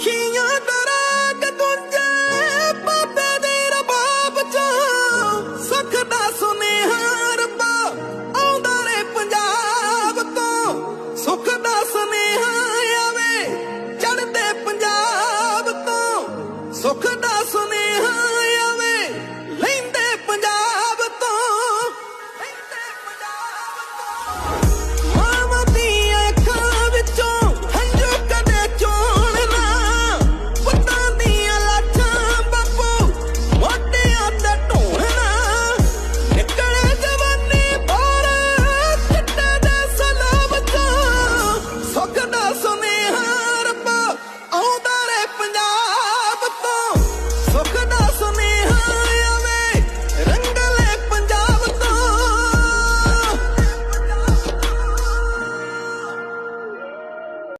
ਖੁਸ਼ੀਆਂ ਰੱਬਾ ਆਉਂਦਾ ਪੰਜਾਬ ਤੋਂ। ਸੁਖ ਸੁਨੇਹਾ ਆਵੇ ਚੜਦੇ ਪੰਜਾਬ ਤੋਂ। ਸੁਖ